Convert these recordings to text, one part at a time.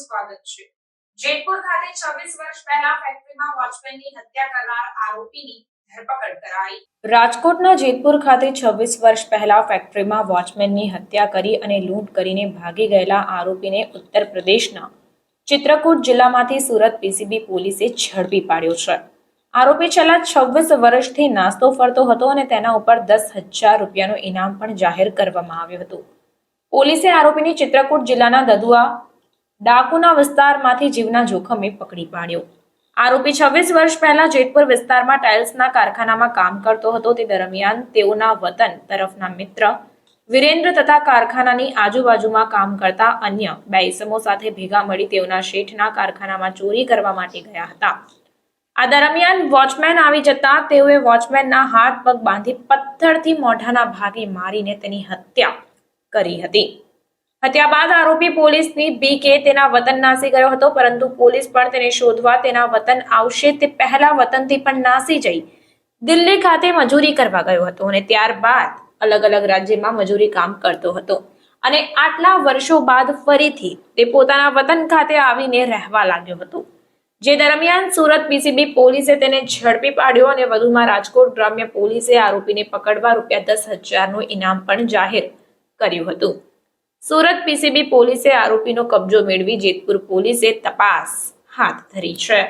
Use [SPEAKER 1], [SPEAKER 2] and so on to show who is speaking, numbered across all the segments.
[SPEAKER 1] સ્વાગત છે. જેતપુર ખાતે 26 વર્ષ પહેલા ફેક્ટરીમાં વોચમેનની હત્યા કરનાર આરોપીની રાજકોટના જેતપુર ખાતે 26 વર્ષ પહેલા ફેક્ટરીમાં વોચમેનની હત્યા કરી અને લૂંટ કરીને ભાગી ગયેલા આરોપીને ઉત્તર પ્રદેશના ચિત્રકૂટ જિલ્લામાંથી સુરત પીસીબી પોલીસે ઝડપી પાડ્યો છે. આરોપી છેલ્લા 26 વર્ષથી નાસ્તો ફરતો હતો અને તેના ઉપર દસ હજાર રૂપિયાનું ઇનામ પણ જાહેર કરવામાં આવ્યું હતું. પોલીસે આરોપીની ચિત્રકૂટ જિલ્લાના દદુઆ ડાકુના વિસ્તારમાંથી જીવના જોખમે પકડી પાડ્યો. આરોપી છવ્વીસ વર્ષ પહેલા જેતપુર વિસ્તારમાં ટાઇલ્સના કારખાનામાં કામ કરતો હતો. તે દરમિયાન તેઓના વતન તરફના મિત્ર વિરેન્દ્ર તથા કારખાનાની આજુબાજુમાં કામ કરતા અન્ય બે ઇસમો સાથે ભેગા મળી તેઓના શેઠના કારખાનામાં ચોરી કરવા માટે ગયા હતા. આ દરમિયાન વોચમેન આવી જતા તેઓએ વોચમેનના હાથ પગ બાંધી પથ્થરથી મોઢાના ભાગે મારીને તેની હત્યા કરી હતી. હત્યા બાદ આરોપી પોલીસની બીકે તેના વતન નાસી ગયો હતો, પરંતુ પોલીસ પણ તેને શોધવા તેના વતન આવશે તે પહેલા વતનથી પણ નાસી જઈ દિલ્હી ખાતે મજૂરી કરવા ગયો હતો અને ત્યારબાદ અલગ અલગ રાજ્યમાં મજૂરી કામ કરતો હતો. અને આટલા વર્ષો બાદ ફરીથી તે પોતાના વતન ખાતે આવીને રહેવા લાગ્યો હતો. જે દરમિયાન સુરત પીસીબી પોલીસે તેને ઝડપી પાડ્યો અને વધુમાં રાજકોટ ગ્રામ્ય પોલીસે આરોપીને પકડવા રૂપિયા દસ હજારનું ઇનામ પણ જાહેર કર્યું હતું. સુરત પીસીબી પોલીસે આરોપીનો કબજો મેળવી જેતપુર પોલીસે તપાસ હાથ ધરી છે.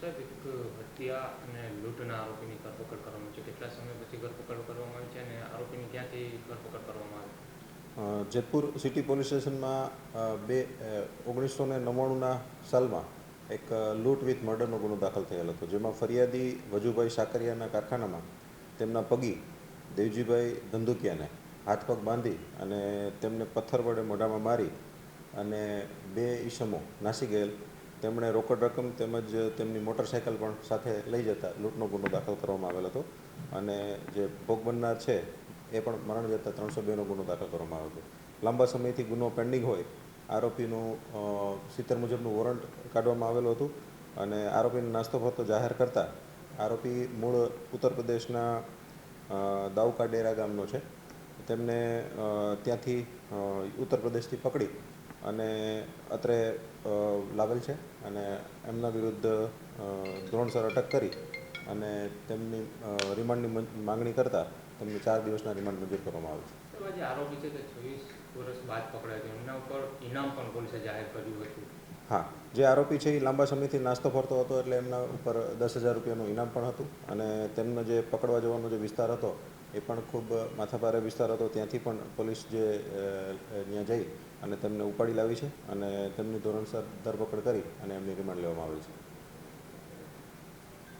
[SPEAKER 2] સાહેબ એક હત્યા અને લૂંટના આરોપીની ધરપકડ કરવામાં છે. કેટલા સમય પછી ધરપકડ કરવામાં આવી છે અને આરોપીની ક્યાંથી ધરપકડ કરવામાં આવી?
[SPEAKER 3] અ, જેતપુર સિટી પોલીસ સ્ટેશનમાં બે ઓગણીસો ને નવ્વાણુંના સાલમાં એક લૂંટ વિથ મર્ડરનો ગુનો દાખલ થયેલ હતો. જેમાં ફરિયાદી વજુભાઈ સાકરિયાના કારખાનામાં તેમના પગી દેવજીભાઈ ધંધુકિયાને હાથ પગ બાંધી અને તેમને પથ્થર વડે મોઢામાં મારી અને બે ઈસમો નાસી ગયેલ તેમણે રોકડ રકમ તેમજ તેમની મોટરસાઇકલ પણ સાથે લઈ જતા, લૂંટનો ગુનો દાખલ કરવામાં આવેલ હતો અને જે ભોગ બનનાર છે એ પણ મરણ જતા ત્રણસો બેનો ગુનો દાખલ કરવામાં આવ્યો હતો. લાંબા સમયથી ગુનો પેન્ડિંગ હોય, આરોપીનું સિત્તેર મુજબનું વોરંટ કાઢવામાં આવેલું હતું અને આરોપીને નાસ્તો ફરતો જાહેર કરતા, આરોપી મૂળ ઉત્તર પ્રદેશના દાઉકા ડેરા ગામનો છે. તેમને ત્યાંથી ઉત્તર પ્રદેશથી પકડી અને અત્રે લાવેલ છે અને એમના વિરુદ્ધ ધોરણસર અટક કરી અને તેમની રિમાન્ડની માંગણી કરતાં તેમને ચાર દિવસના રિમાન્ડ મંજૂર કરવામાં આવે છે.
[SPEAKER 2] આરોપી છે તે છવ્વીસ વર્ષ બાદ પકડાય છે. એમના ઉપર ઇનામ પણ પોલીસે જાહેર કર્યું હતું.
[SPEAKER 3] હા જે આરોપી છે એ લાંબા સમયથી નાસ્તો ફરતો હતો એટલે એમના ઉપર દસ હજાર રૂપિયાનું ઇનામ પણ હતું અને તેમનો જે પકડવા જવાનો જે વિસ્તાર હતો એ પણ ખૂબ માથાભારે વિસ્તાર હતો. ત્યાંથી પણ પોલીસ જે ત્યાં જઈ અને તેમને ઉપાડી લાવી છે અને તેમની ધોરણસર ધરપકડ કરી અને એમની રિમાન્ડ લેવામાં આવેલ છે.